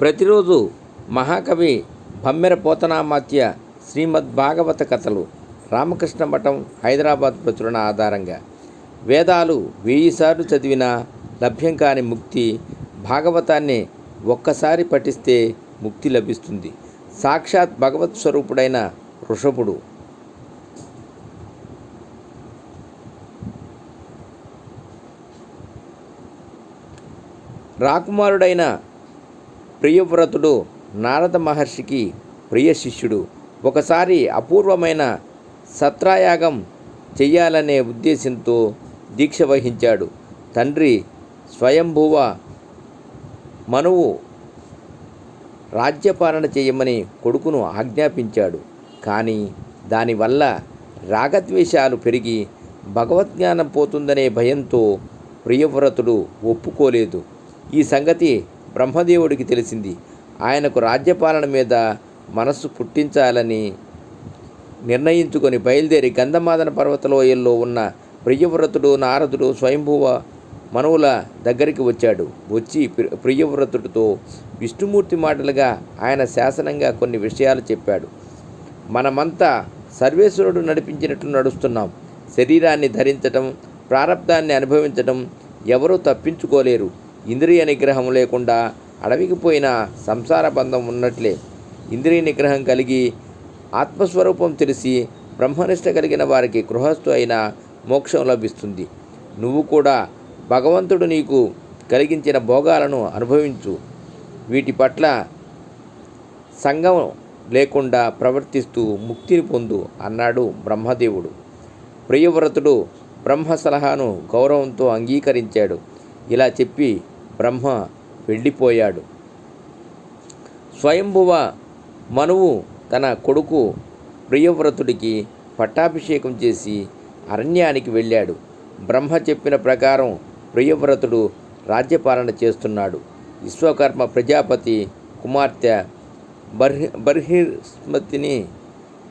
ప్రతిరోజు మహాకవి భమ్మెర పోతనామాత్య శ్రీమద్ భాగవత కథలు రామకృష్ణ మఠం హైదరాబాద్ ప్రచురణ ఆధారంగా. వేదాలు వెయ్యిసార్లు చదివినా లభ్యం కాని ముక్తి భాగవతాన్ని ఒక్కసారి పఠిస్తే ముక్తి లభిస్తుంది. సాక్షాత్ భగవత్ స్వరూపుడైన వృషభుడు రాకుమారుడైన ప్రియవ్రతుడు నారద మహర్షికి ప్రియ శిష్యుడు. ఒకసారి అపూర్వమైన సత్రాయాగం చెయ్యాలనే ఉద్దేశంతో దీక్ష వహించాడు. తండ్రి స్వయంభువ మనువు రాజ్యపాలన చేయమని కొడుకును ఆజ్ఞాపించాడు. కానీ దానివల్ల రాగద్వేషాలు పెరిగి భగవద్జ్ఞానం పోతుందనే భయంతో ప్రియవ్రతుడు ఒప్పుకోలేదు. ఈ సంగతి బ్రహ్మదేవుడికి తెలిసింది. ఆయనకు రాజ్యపాలన మీద మనస్సు పుట్టించాలని నిర్ణయించుకొని బయలుదేరి గంధమాదన పర్వతలోయల్లో ఉన్న ప్రియవ్రతుడు నారదుడు స్వయంభువ మనువుల దగ్గరికి వచ్చాడు. వచ్చి ప్రి- ప్రియవ్రతుడితో విష్ణుమూర్తి మాటలుగా ఆయన శాసనంగా కొన్ని విషయాలు చెప్పాడు. మనమంతా సర్వేశ్వరుడు నడిపించినట్లు నడుస్తున్నాం. శరీరాన్ని ధరించటం ప్రారంధాన్ని అనుభవించటం ఎవరూ తప్పించుకోలేరు. ఇంద్రియ నిగ్రహం లేకుండా అడవికి పోయిన సంసార బంధం ఉన్నట్లే. ఇంద్రియ నిగ్రహం కలిగి ఆత్మస్వరూపం తెలిసి బ్రహ్మనిష్ట కలిగిన వారికి గృహస్థు అయిన మోక్షం లభిస్తుంది. నువ్వు కూడా భగవంతుడు నీకు కలిగించిన భోగాలను అనుభవించు. వీటి పట్ల సంగం లేకుండా ప్రవర్తిస్తూ ముక్తిని పొందు అన్నాడు బ్రహ్మదేవుడు. ప్రియవ్రతుడు బ్రహ్మ సలహాను గౌరవంతో అంగీకరించాడు. ఇలా చెప్పి బ్రహ్మ వెళ్ళిపోయాడు. స్వయంభువ మనువు తన కొడుకు ప్రియవ్రతుడికి పట్టాభిషేకం చేసి అరణ్యానికి వెళ్ళాడు. బ్రహ్మ చెప్పిన ప్రకారం ప్రియవ్రతుడు రాజ్యపాలన చేస్తున్నాడు. విశ్వకర్మ ప్రజాపతి కుమార్తె బర్హి బర్హిస్మతిని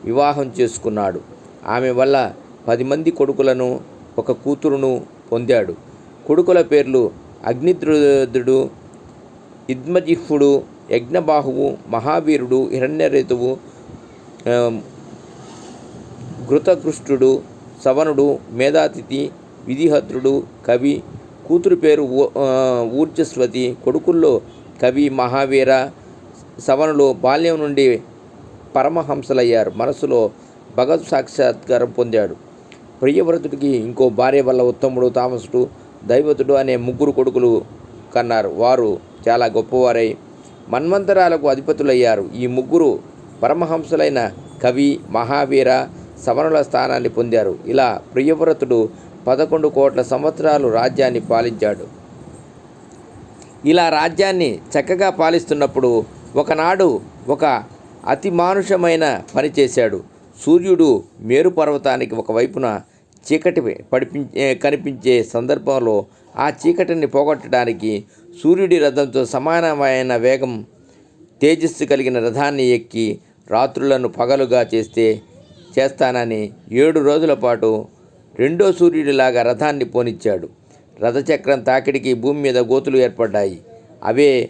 వివాహం చేసుకున్నాడు. ఆమె వల్ల పది మంది కొడుకులను ఒక కూతురును పొందాడు. కొడుకుల పేర్లు అగ్నిద్రుదుడు ఇద్మజిహ్వుడు యజ్ఞబాహువు మహావీరుడు హిరణ్యరేతువు ఘృతకృష్టుడు సవనుడు మేధాతిథి విధిహత్రుడు కవి కూతురు పేరు ఊ- ఊర్జస్వతి కొడుకుల్లో కవి మహావీర సవనులు బాల్యం నుండి పరమహంసలయ్యారు. మనసులో భగవత్ సాక్షాత్కారం పొందాడు. ప్రియవ్రతుడికి ఇంకో భార్య వల్ల ఉత్తముడు తామసుడు దైవతుడు అనే ముగ్గురు కొడుకులు కన్నారు. వారు చాలా గొప్పవారై మన్వంతరాలకు అధిపతులయ్యారు. ఈ ముగ్గురు పరమహంసులైన కవి మహావీర సమరుల స్థానాన్ని పొందారు. ఇలా ప్రియవ్రతుడు పదకొండు కోట్ల సంవత్సరాలు రాజ్యాన్ని పాలించాడు. ఇలా రాజ్యాన్ని చక్కగా పాలిస్తున్నప్పుడు ఒకనాడు ఒక అతి మానుషమైన పని చేశాడు. సూర్యుడు మేరు పర్వతానికి ఒకవైపున చీకటి పడిపించే కనిపించే సందర్భంలో ఆ చీకటిని పోగొట్టడానికి సూర్యుడి రథంతో సమానమైన వేగం తేజస్సు కలిగిన రథాన్ని ఎక్కి రాత్రులను పగలుగా చేస్తే చేస్తానని ఏడు రోజుల పాటు రెండో సూర్యుడిలాగా రథాన్ని పోనిచ్చాడు. రథచక్రం తాకిడికి భూమి మీద గోతులు ఏర్పడ్డాయి. అవే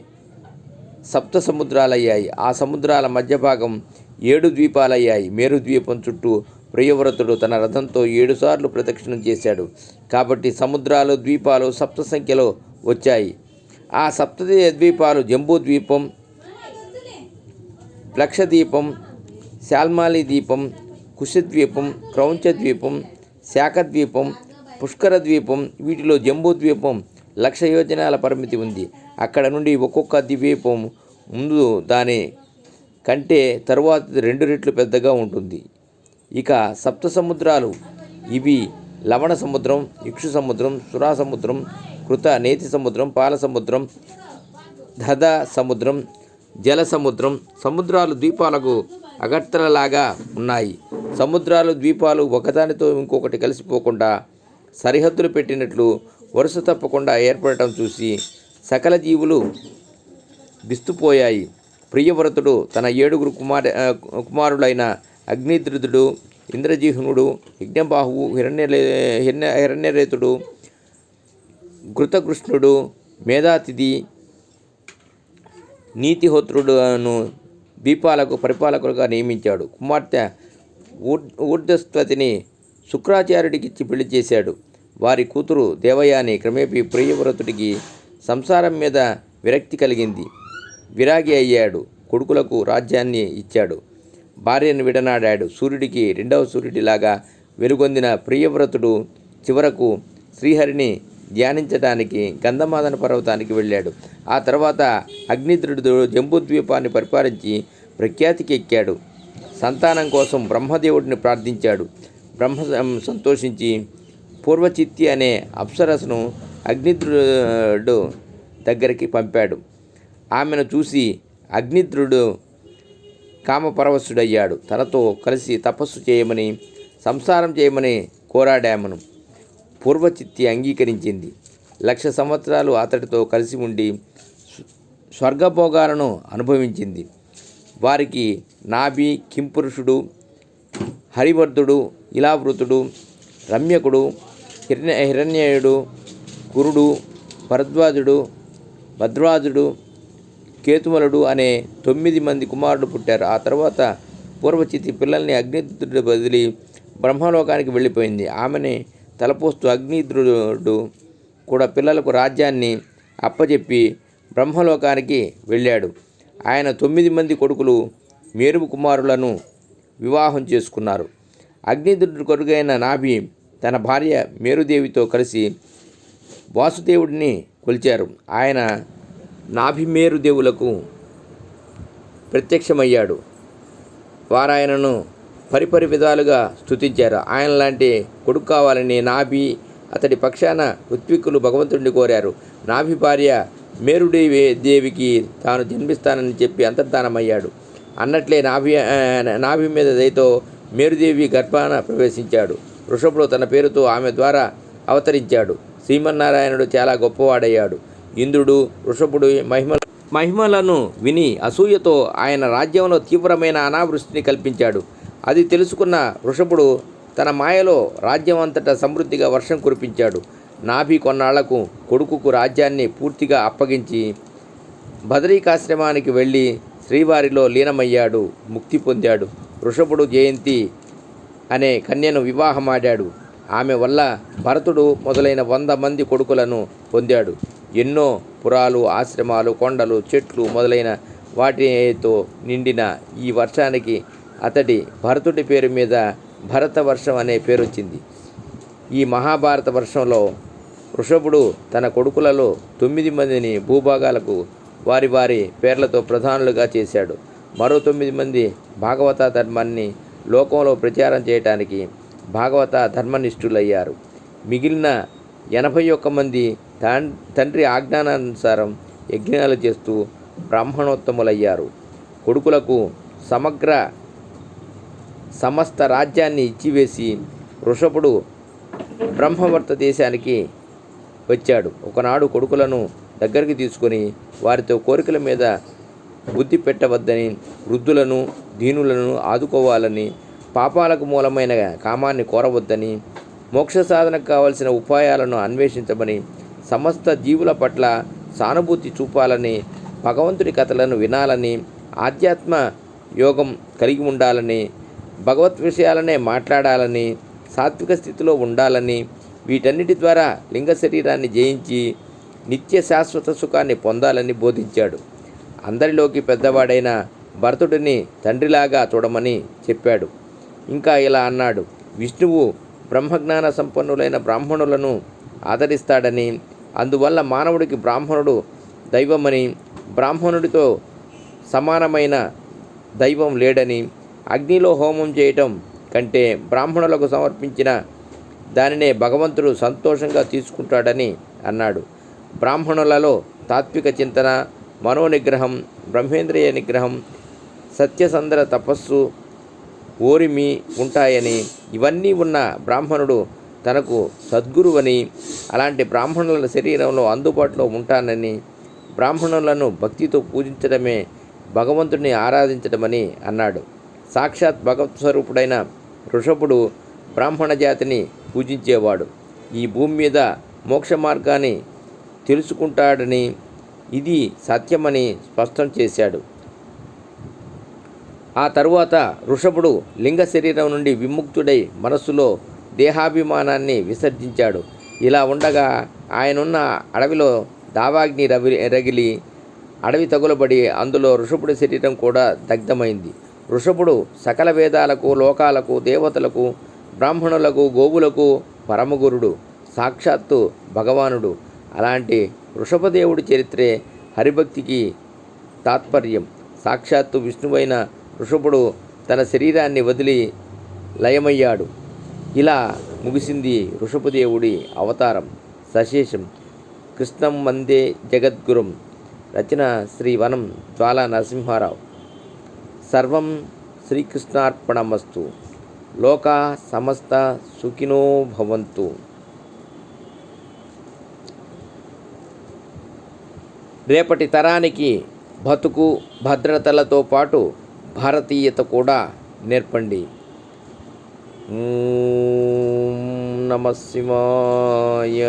సప్త సముద్రాలయ్యాయి ఆ సముద్రాల మధ్య భాగం ఏడు ద్వీపాలయ్యాయి. మేరు ద్వీపం చుట్టూ ప్రియవ్రతుడు తన రథంతో ఏడుసార్లు ప్రదక్షిణం చేశాడు. కాబట్టి సముద్రాలు ద్వీపాలు సప్త సంఖ్యలో వచ్చాయి. ఆ సప్త ద్వీపాలు జంబూ ద్వీపం లక్షద్వీపం శాల్మాలి ద్వీపం కుశద్వీపం క్రౌంచ ద్వీపం శాఖద్వీపం పుష్కర ద్వీపం వీటిలో జంబూ ద్వీపం లక్ష యోజనాల పరిమితి ఉంది. అక్కడ నుండి ఒక్కొక్క ద్వీపం ముందు దాని కంటే తరువాత రెండు రెట్లు పెద్దగా ఉంటుంది. ఇక సప్త సముద్రాలు. ఇవి లవణ సముద్రం ఇక్షు సముద్రం సురా సముద్రం కృత నేతి సముద్రం పాల సముద్రం ధద సముద్రం జల సముద్రం. సముద్రాలు ద్వీపాలకు అగట్టలలాగా ఉన్నాయి. సముద్రాలు ద్వీపాలు ఒకదానితో ఇంకొకటి కలిసిపోకుండా సరిహద్దులు పెట్టినట్లు వరుస తప్పకుండా ఏర్పడటం చూసి సకల జీవులు విస్తుపోయాయి. ప్రియవ్రతుడు తన ఏడుగురు కుమార కుమారుడైన కుమారులైన అగ్నిద్రుదుడు ఇంద్రజిహ్నుడు యజ్ఞబాహువు హిరణ్య హిరణ్య హిరణ్యరేతుడు ఘృతకృష్ణుడు మేధాతిథి నీతిహోత్రుడును దీపాలకు పరిపాలకులుగా నియమించాడు. కుమార్తె ఊర్ధస్వతిని శుక్రాచార్యుడికిచ్చి పెళ్ళి చేశాడు. వారి కూతురు దేవయాని క్రమేపీ ప్రియవ్రతుడికి సంసారం మీద విరక్తి కలిగింది. విరాగి అయ్యాడు. కొడుకులకు రాజ్యాన్ని ఇచ్చాడు. భార్యను విడనాడాడు. సూర్యుడికి రెండవ సూర్యుడిలాగా వెలుగొందిన ప్రియవ్రతుడు చివరకు శ్రీహరిని ధ్యానించడానికి గంధమాదన పర్వతానికి వెళ్ళాడు. ఆ తర్వాత అగ్నిద్రుడు జంబూద్వీపాన్ని పరిపాలించి ప్రఖ్యాతికి ఎక్కాడు. సంతానం కోసం బ్రహ్మదేవుడిని ప్రార్థించాడు. బ్రహ్మ సంతోషించి పూర్వచిత్తి అనే అప్సరసను అగ్నిద్రుడు దగ్గరికి పంపాడు. ఆమెను చూసి అగ్నిద్రుడు కామపరవశుడయ్యాడు. తనతో కలిసి తపస్సు చేయమని సంసారం చేయమని కోరాడామను. పూర్వచిత్తి అంగీకరించింది. లక్ష సంవత్సరాలు అతడితో కలిసి ఉండి స్వర్గభోగాలను అనుభవించింది. వారికి నాభి కింపురుషుడు హరివర్ధుడు ఇలావృతుడు రమ్యకుడు హిరణ్య హిరణ్యయుడు కురుడు భరద్వాజుడు భద్రాజుడు కేతుమలుడు అనే తొమ్మిది మంది కుమారుడు పుట్టారు. ఆ తర్వాత పూర్వచితి పిల్లల్ని అగ్నిద్రుడు బదిలి బ్రహ్మలోకానికి వెళ్ళిపోయింది. ఆమెని తలపోస్తూ అగ్నిద్రుడు కూడా పిల్లలకు రాజ్యాన్ని అప్పచెప్పి బ్రహ్మలోకానికి వెళ్ళాడు. ఆయన తొమ్మిది మంది కొడుకులు మేరువు కుమారులను వివాహం చేసుకున్నారు. అగ్నిద్రుడు కొడుకైన నాభి తన భార్య మేరుదేవితో కలిసి వాసుదేవుడిని కొలిచారు. ఆయన నాభిమేరు దేవులకు ప్రత్యక్షమయ్యాడు. వారాయనను పరిపరి విధాలుగా స్తుతించారు. ఆయన లాంటి కొడుకు కావాలని నాభి అతడి పక్షాన ఋత్విక్కులు భగవంతుడిని కోరారు. నాభి భార్య మేరుదేవి దేవికి తాను జన్మిస్తానని చెప్పి అంతర్ధానమయ్యాడు. అన్నట్లే నాభి నాభి మీద దయతో మేరుదేవి గర్భాన ప్రవేశించాడు. వృషభుడు తన పేరుతో ఆమె ద్వారా అవతరించాడు. శ్రీమన్నారాయణుడు చాలా గొప్పవాడయ్యాడు. ఇంద్రుడు వృషభుడు మహిమ మహిమలను విని అసూయతో ఆయన రాజ్యంలో తీవ్రమైన అనావృష్టిని కల్పించాడు. అది తెలుసుకున్న వృషభుడు తన మాయలో రాజ్యం అంతటా సమృద్ధిగా వర్షం కురిపించాడు. నాభి కొన్నాళ్ళకు కొడుకుకు రాజ్యాన్ని పూర్తిగా అప్పగించి బదరీకాశ్రమానికి వెళ్ళి శ్రీవారిలో లీనమయ్యాడు ముక్తి పొందాడు. వృషభుడు జయంతి అనే కన్యను వివాహమాడాడు. ఆమె వల్ల భరతుడు మొదలైన వంద మంది కొడుకులను పొందాడు. ఎన్నో పురాలు ఆశ్రమాలు కొండలు చెట్లు మొదలైన వాటితో నిండిన ఈ వర్షానికి అతడి భరతుడి పేరు మీద భరత వర్షం అనే పేరు వచ్చింది. ఈ మహాభారత వర్షంలో వృషభుడు తన కొడుకులలో తొమ్మిది మందిని భూభాగాలకు వారి వారి పేర్లతో ప్రధానులుగా చేశాడు. మరో తొమ్మిది మంది భాగవత ధర్మాన్ని లోకంలో ప్రచారం చేయటానికి భాగవత ధర్మనిష్ఠులయ్యారు. మిగిలిన ఎనభై ఒక్క మంది తండ్రి ఆజ్ఞానానుసారం యజ్ఞాలు చేస్తూ బ్రాహ్మణోత్తములయ్యారు. కొడుకులకు సమగ్ర సమస్త రాజ్యాన్ని ఇచ్చివేసి వృషభుడు బ్రహ్మవర్త దేశానికి వచ్చాడు. ఒకనాడు కొడుకులను దగ్గరికి తీసుకొని వారితో కోరికల మీద బుద్ధి పెట్టవద్దని వృద్ధులను దీనులను ఆదుకోవాలని పాపాలకు మూలమైన కామాన్ని కోరవద్దని మోక్ష సాధనకు కావలసిన ఉపాయాలను అన్వేషించమని సమస్త జీవుల పట్ల సానుభూతి చూపాలని భగవంతుడి కథలను వినాలని ఆధ్యాత్మ యోగం కలిగి ఉండాలని భగవత్ విషయాలనే మాట్లాడాలని సాత్విక స్థితిలో ఉండాలని వీటన్నిటి ద్వారా లింగ శరీరాన్ని జయించి నిత్య శాశ్వత సుఖాన్ని పొందాలని బోధించాడు. అందరిలోకి పెద్దవాడైన భరతుడిని తండ్రిలాగా చూడమని చెప్పాడు. ఇంకా ఇలా అన్నాడు విష్ణువు బ్రహ్మజ్ఞాన సంపన్నులైన బ్రాహ్మణులను ఆదరిస్తాడని అందువల్ల మానవుడికి బ్రాహ్మణుడు దైవమని బ్రాహ్మణుడితో సమానమైన దైవం లేడని అగ్నిలో హోమం చేయటం కంటే బ్రాహ్మణులకు సమర్పించిన దానినే భగవంతుడు సంతోషంగా తీసుకుంటాడని అన్నాడు. బ్రాహ్మణులలో తాత్విక చింతన మనోనిగ్రహం బ్రహ్మేంద్రియ నిగ్రహం సత్యసంద్ర తపస్సు ఓరిమి ఉంటాయని ఇవన్నీ ఉన్న బ్రాహ్మణుడు తనకు సద్గురువని అలాంటి బ్రాహ్మణుల శరీరంలో అందుబాటులో ఉంటానని బ్రాహ్మణులను భక్తితో పూజించడమే భగవంతుడిని ఆరాధించడమని అన్నాడు. సాక్షాత్ భగవత్ స్వరూపుడైన ఋషభుడు బ్రాహ్మణ జాతిని పూజించేవాడు. ఈ భూమి మీద మోక్ష మార్గాన్ని తెలుసుకుంటాడని ఇది సత్యమని స్పష్టం చేశాడు. ఆ తరువాత ఋషభుడు లింగ శరీరం నుండి విముక్తుడై మనస్సులో దేహాభిమానాన్ని విసర్జించాడు. ఇలా ఉండగా ఆయనున్న అడవిలో దావాగ్ని రవి రగిలి అడవి తగులబడి అందులో ఋషభుడి శరీరం కూడా దగ్ధమైంది. ఋషభుడు సకల వేదాలకు లోకాలకు దేవతలకు బ్రాహ్మణులకు గోవులకు పరమగురుడు సాక్షాత్తు భగవానుడు. అలాంటి వృషభదేవుడి చరిత్రే హరిభక్తికి తాత్పర్యం. సాక్షాత్తు విష్ణువైన ఋషభుడు తన శరీరాన్ని వదిలి లయమయ్యాడు. ఇలా ముగిసింది ఋషభదేవుడి అవతారం సశేషం. కృష్ణం వందే జగద్గురుం. రచన శ్రీ వనం జ్వాలా నరసింహారావు. సర్వం శ్రీకృష్ణార్పణమస్తు. లోకా సమస్త సుఖినో భవంతు. రేపటి తరానికి బతుకు భద్రతలతో పాటు భారతీయత కూడా నేర్పండి. ఓం నమ శివాయ.